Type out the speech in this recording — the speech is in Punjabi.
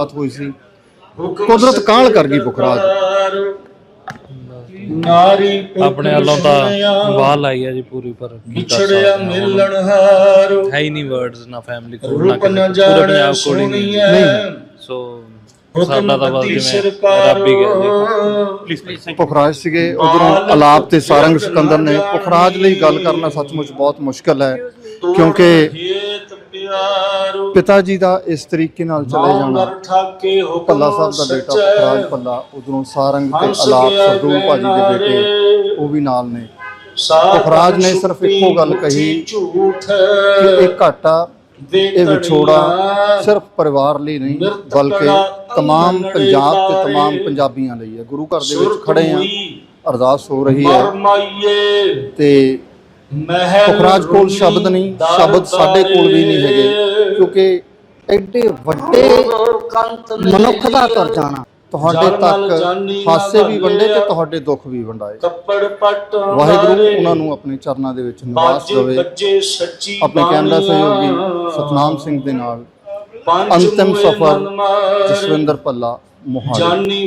ਬਾਤ ਹੋਈ ਸੀ। ਕੁਦਰਤ ਕਾਹਲ ਕਰ ਗਈ ਪੁਖਰਾਜ? ਨਾਰੀ ਆਪਣੇ ਵੱਲੋਂ ਤਾਂ ਬਾਹਰ ਲਾਈ ਹੈ ਜੀ ਪੂਰੀ ਪਰ ਵਿਛੜਿਆ। ਮਿਲਣ ਹਾਰ। ਹੈ ਹੀ ਨਹੀਂ ਵਰਡਸ ਨਾ ਫੈਮਿਲੀ ਕੋਲ ਨਾ ਰੂਪ ਕਿਸੇ ਨ ਪੂਰੇ ਜਾਣ ਪੰਜਾਬ ਕੋਲ ਹੀ ਨਹੀਂ। ਸੋ ਸਾਡਾ ਤਾਂ ਬਸ ਜਿਵੇਂ ਸਰਕਾਰ ਰੱਬ ਹੀ ਗਿਆ ਜੀ। ਪੁਖਰਾਜ ਸੀਗੇ ਉਧਰੋਂ ਅਲਾਪ ਤੇ ਸਾਰੰਗ ਸਿਕੰਦਰ ਨੇ। ਪੁਖਰਾਜ ਲਈ ਗੱਲ ਕਰਨਾ ਸੱਚਮੁੱਚ ਬਹੁਤ ਮੁਸ਼ਕਲ ਹੈ ਕਿਉਂਕਿ ਪਿਤਾ ਜੀ ਦਾ ਇਸ ਤਰੀਕੇ ਨਾਲ ਚਲੇ ਜਾਣਾ। ਪੱਲਾ ਸਾਹਿਬ ਦਾ ਬੇਟਾ ਪੁਖਰਾਜ ਪੱਲਾ ਉਧਰੋਂ ਸਾਰੰਗ ਤੇ ਅਲਾਪ ਸਰਦੂਲ ਭਾਜੀ ਦੇ ਬੇਟੇ ਉਹ ਵੀ ਨਾਲ ਨੇ। ਪੁਖਰਾਜ ਨੇ ਸਿਰਫ ਇੱਕੋ ਗੱਲ ਕਹੀ ਝੂਠ। ਕਿ ਇਹ ਘਾਟਾ ਇਹ ਵਿਛੋੜਾ ਸਿਰਫ ਪਰਿਵਾਰ ਲਈ ਨਹੀਂ ਬਲਕਿ ਤਮਾਮ ਪੰਜਾਬ ਤੇ ਤਮਾਮ ਪੰਜਾਬੀਆਂ ਲਈ ਹੈ। ਗੁਰੂ ਘਰ ਦੇ ਵਿੱਚ ਖੜੇ ਆ ਅਰਦਾਸ ਹੋ ਰਹੀ ਹੈ। ਤੇ ਮਹਿਲ ਪੁਖਰਾਜ ਕੋਲ ਸ਼ਬਦ ਨਹੀਂ ਸ਼ਬਦ ਸਾਡੇ ਕੋਲ ਵੀ ਨਹੀਂ ਹੈਗੇ। ਕਿਉਂਕਿ ਐਡੇ ਵੱਡੇ ਮਨੁੱਖ ਦਾ ਕਰ ਜਾਣਾ ਤੁਹਾਡੇ ਤੱਕ ਹਾਸੇ ਵੀ ਵੰਡੇ ਤੇ ਤੁਹਾਡੇ ਦੁੱਖ ਵੀ ਵੰਡਾਏ। ਵਾਹਿਗੁਰੂ ਉਹਨਾਂ ਨੂੰ ਆਪਣੇ ਚਰਨਾਂ ਦੇ ਵਿੱਚ ਨਿਵਾਸ ਦੇਵੇ। ਆਪਣੇ ਬਾਣੀ ਸਹਿਯੋਗੀ ਸਤਨਾਮ ਸਿੰਘ ਦੇ ਨਾਲ ਅੰਤਿਮ ਸਫ਼ਰ ਜਸਵਿੰਦਰ ਪੱਲਾ ਮੋਹਾਲੀ।